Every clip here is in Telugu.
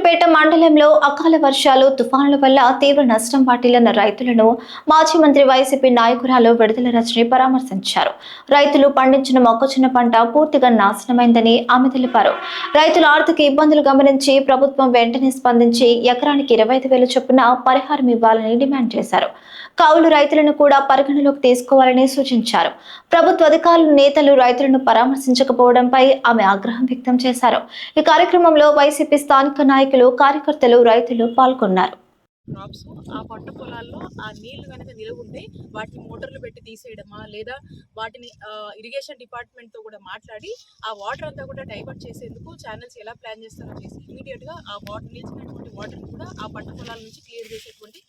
సూర్యాపేట మండలంలో అకాల వర్షాలు తుఫానుల వల్ల తీవ్ర నష్టం వాటిల్లిన రైతులను మాజీ మంత్రి వైసీపీ నాయకురాలు విడుదల రజని పరామర్శించారు. రైతులు పండించిన మొక్కజొన్న పంట పూర్తిగా నాశనమైందని ఆమె తెలిపారు. రైతుల ఆర్థిక ఇబ్బందులు గమనించి ప్రభుత్వం వెంటనే స్పందించి ఎకరానికి ఇరవై ఐదు వేల చొప్పున పరిహారం ఇవ్వాలని డిమాండ్ చేశారు. కౌలు రైతులను కూడా పరిగణలోకి తీసుకోవాలని సూచించారు. ప్రభుత్వ అధికారులు నేతలు రైతులను పరామర్శించకపోవడంపై ఆమె ఆగ్రహం వ్యక్తం చేశారు. ఈ కార్యక్రమంలో వైసీపీ స్థానిక నాయకులు కార్యకర్తలు రైతులు పాల్గొన్నారు. క్రాప్స్ ఆ పంట పొలాల్లో ఆ నీళ్ళు కనుక నిలవ ఉంటే వాటిని మోటార్లు పెట్టి తీసేయడమా? లేదా వాటిని ఇరిగేషన్ డిపార్ట్మెంట్తో కూడా మాట్లాడి ఆ వాటర్ అంతా కూడా డైవర్ట్ చేసేందుకు ఛానల్స్ ఎలా ప్లాన్ చేస్తారో చేసి ఇమీడియట్గా ఆ వాటర్ నిలిచినటువంటి వాటర్ని కూడా ఆ పంట పొలాల నుంచి క్లియర్ చేసేటువంటి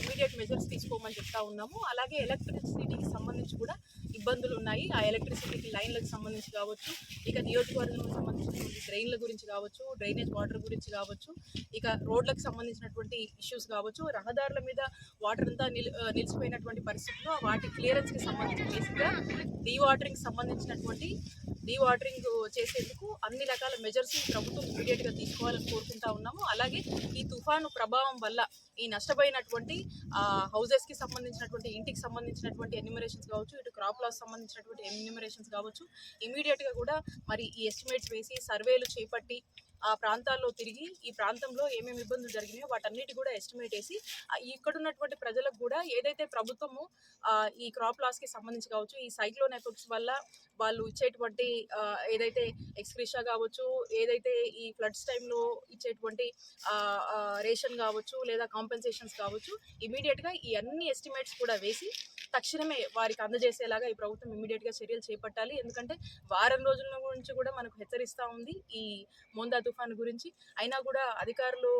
ఇమీడియట్ మెజర్స్ తీసుకోమని చెప్తా ఉన్నాము. అలాగే ఎలక్ట్రిసిటీకి సంబంధించి కూడా ఇబ్బందులు ఉన్నాయి. ఆ ఎలక్ట్రిసిటీకి లైన్లకు సంబంధించి కావచ్చు ఇక నియోజకవర్గంకి సంబంధించినటువంటి డ్రైన్ల గురించి కావచ్చు డ్రైనేజ్ వాటర్ గురించి కావచ్చు ఇక రోడ్లకు సంబంధించినటువంటి ఇష్యూస్ కావచ్చు రహదారుల మీద వాటర్ అంతా నిల్ నిలిచిపోయినటువంటి పరిస్థితుల్లో వాటి క్లియరెన్స్కి సంబంధించి బేసిక్గా డీవాటరింగ్ సంబంధించినటువంటి డీవాటరింగ్ చేసేందుకు అన్ని రకాల మెజర్స్ ప్రభుత్వం ఇమీడియట్గా తీసుకోవాలని కోరుకుంటా ఉన్నాము. అలాగే ఈ తుఫాను ప్రభావం వల్ల ఈ నష్టపోయిన నష్టపోయినటువంటి హౌజెస్కి సంబంధించినటువంటి ఇంటికి సంబంధించినటువంటి ఎన్యూమరేషన్స్ కావచ్చు ఇటు క్రాప్ లాస్ సంబంధించినటువంటి ఎన్యూమరేషన్స్ కావచ్చు. ఇమీడియట్గా కూడా మరి ఈ ఎస్టిమేట్స్ వేసి సర్వేలు చేపట్టి ఆ ప్రాంతాల్లో తిరిగి ఈ ప్రాంతంలో ఏమేమి ఇబ్బందులు జరిగినాయో వాటన్నిటి కూడా ఎస్టిమేట్ వేసి ఇక్కడ ఉన్నటువంటి ప్రజలకు కూడా ఏదైతే ప్రభుత్వము ఈ క్రాప్ లాస్కి సంబంధించి కావచ్చు ఈ సైక్లోన్ ఎఫెక్ట్స్ వల్ల వాళ్ళు ఇచ్చేటువంటి ఏదైతే ఎక్స్క్రిషా కావచ్చు ఏదైతే ఈ ఫ్లడ్స్ టైంలో ఇచ్చేటువంటి రేషన్ కావచ్చు లేదా కాంపెన్సేషన్స్ కావచ్చు ఇమీడియట్గా ఈ అన్ని ఎస్టిమేట్స్ కూడా వేసి తక్షణమే వారికి అందజేసేలాగా ఈ ప్రభుత్వం ఇమీడియట్గా చర్యలు చేపట్టాలి. ఎందుకంటే వారం రోజుల గురించి కూడా మనకు హెచ్చరిస్తూ ఉంది. ఈ మోందా తుఫాను గురించి అయినా కూడా అధికారులు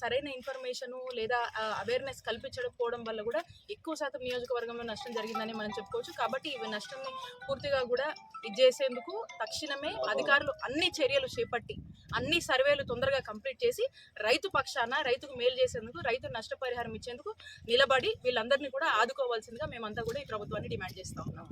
సరైన ఇన్ఫర్మేషన్ లేదా అవేర్నెస్ కల్పించకపోవడం వల్ల కూడా ఎక్కువ శాతం నియోజకవర్గంలో నష్టం జరిగిందని మనం చెప్పుకోవచ్చు. కాబట్టి ఈ నష్టాన్ని పూర్తిగా కూడా ఇది చేసేందుకు తక్షణమే అధికారులు అన్ని చర్యలు చేపట్టి అన్ని సర్వేలు తొందరగా కంప్లీట్ చేసి రైతు పక్షాన రైతుకు మేలు చేసేందుకు రైతు నష్టపరిహారం ఇచ్చేందుకు నిలబడి వీళ్ళందరినీ కూడా ఆదుకోవాల్సిందిగా మేమంతా కూడా ఈ ప్రభుత్వాన్ని డిమాండ్ చేస్తా ఉన్నాం